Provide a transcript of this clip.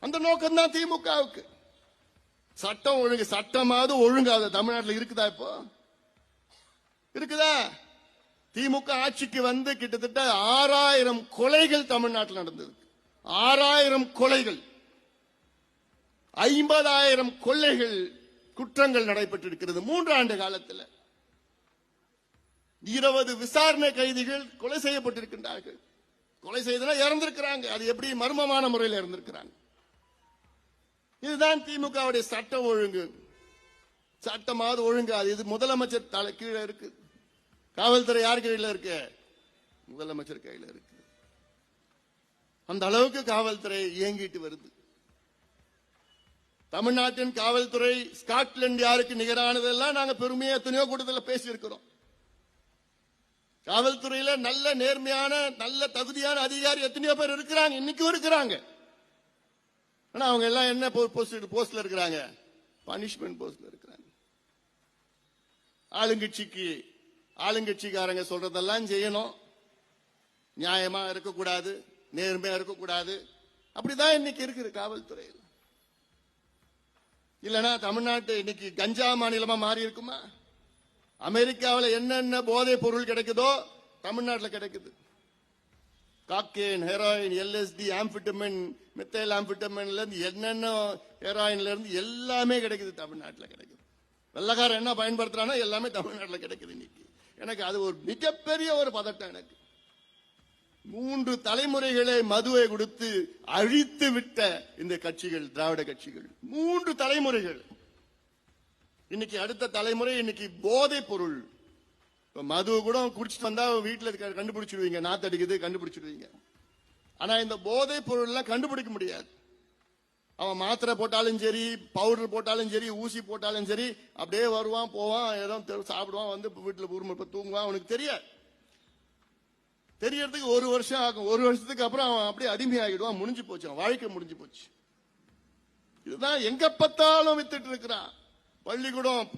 அந்த நோக்கம் தான் திமுகவுக்கு. சட்டம் ஒழுங்கு சட்டமாவது ஒழுங்காது தமிழ்நாட்டில் இருக்குதா இப்போ? இருக்குதா? திமுக ஆட்சிக்கு வந்து கிட்டத்தட்ட ஆறாயிரம் கொலைகள் தமிழ்நாட்டில் நடந்தது. ஆறாயிரம் கொலைகள். ஐம்பதாயிரம் கொள்ளைகள் குற்றங்கள் நடைபெற்றிருக்கிறது மூன்று ஆண்டு காலத்தில். இருபது விசாரணை கைதிகள் கொலை செய்யப்பட்டிருக்கின்றார்கள். கொலை செய்தனா இறந்திருக்கிறாங்க. அது எப்படி மர்மமான முறையில் இறந்திருக்கிறாங்க? இதுதான் திமுகவுடைய சட்டம் ஒழுங்கு. சட்டமாவது ஒழுங்கு அது இது முதலமைச்சர் தலை கீழே இருக்கு. காவல்துறை யார் கையில் இருக்கு? முதலமைச்சர் கையில இருக்கு. அந்த அளவுக்கு காவல்துறை இயங்கிட்டு வருது. தமிழ்நாட்டின் காவல்துறை ஸ்காட்லாந்து யாருக்கு நிகரானதெல்லாம் நாங்க பெருமையா எத்தனையோ கூட்டத்தில் பேசியிருக்கிறோம். காவல்துறையில நல்ல நேர்மையான நல்ல தகுதியான அதிகாரி எத்தனையோ பேர் இருக்கிறாங்க. இன்னைக்கும் இருக்கிறாங்க. ஆனா அவங்க எல்லாம் என்ன போஸ்ட் போஸ்ட்ல இருக்கிறாங்க? பனிஷ்மெண்ட் போஸ்ட்ல இருக்கிறாங்க. ஆளுங்கட்சிக்கு ஆளுங்கட்சிக்காரங்க சொல்றதெல்லாம் செய்யணும். நியாயமா இருக்கக்கூடாது நேர்மையா இருக்கக்கூடாது. அப்படிதான் இன்னைக்கு இருக்குது காவல்துறையில். இல்லனா தமிழ்நாட்டு இன்னைக்கு கஞ்சா மாநிலமா மாறி இருக்குமா? அமெரிக்காவில் என்னென்ன போதைப் பொருள் கிடைக்குதோ தமிழ்நாட்டில் கிடைக்குது. Cocaine heroin LSD amphetamine methyl ஆம்பிட்டமின்ல இருந்து என்னென்ன ஹெராயின்ல இருந்து எல்லாமே கிடைக்குது தமிழ்நாட்டில் கிடைக்குது. வெள்ளக்காரன் என்ன பயன்படுத்துறானோ எல்லாமே தமிழ்நாட்டில் கிடைக்குது இன்னைக்கு. எனக்கு அது ஒரு மிகப்பெரிய ஒரு பதட்டம் எனக்கு. மூன்று தலைமுறைகளை மதுவை கொடுத்து அழித்து விட்ட இந்த கட்சிகள் திராவிட கட்சிகள். மூன்று தலைமுறைகள். இன்னைக்கு அடுத்த தலைமுறை இன்னைக்கு போதை பொருள். இப்போ மது கூட குடிச்சிட்டு வந்தா வீட்டுல கண்டுபிடிச்சிடுவீங்க. நாத்தடிக்குது கண்டுபிடிச்சிடுவீங்க. ஆனா இந்த போதை பொருள்லாம் கண்டுபிடிக்க முடியாது. அவன் மாத்திரை போட்டாலும் சரி பவுடர் போட்டாலும் சரி ஊசி போட்டாலும் சரி அப்படியே வருவான் போவான் ஏதோ தெரு- சாப்பிடுவான் வந்து வீட்டுல உரிமை தூங்குவான் அவனுக்கு தெரியாது. தெரியறதுக்கு ஒரு வருஷம் ஆகும். ஒரு வருஷத்துக்கு அப்புறம் அவன் அப்படியே அடிமையாகிடுவான் முடிஞ்சு போச்சு. அவன் வாழ்க்கை முடிஞ்சு போச்சு. இதுதான் எங்க பார்த்தாலும் வித்துட்டு இருக்கிறான். பள்ளிக்கூடம்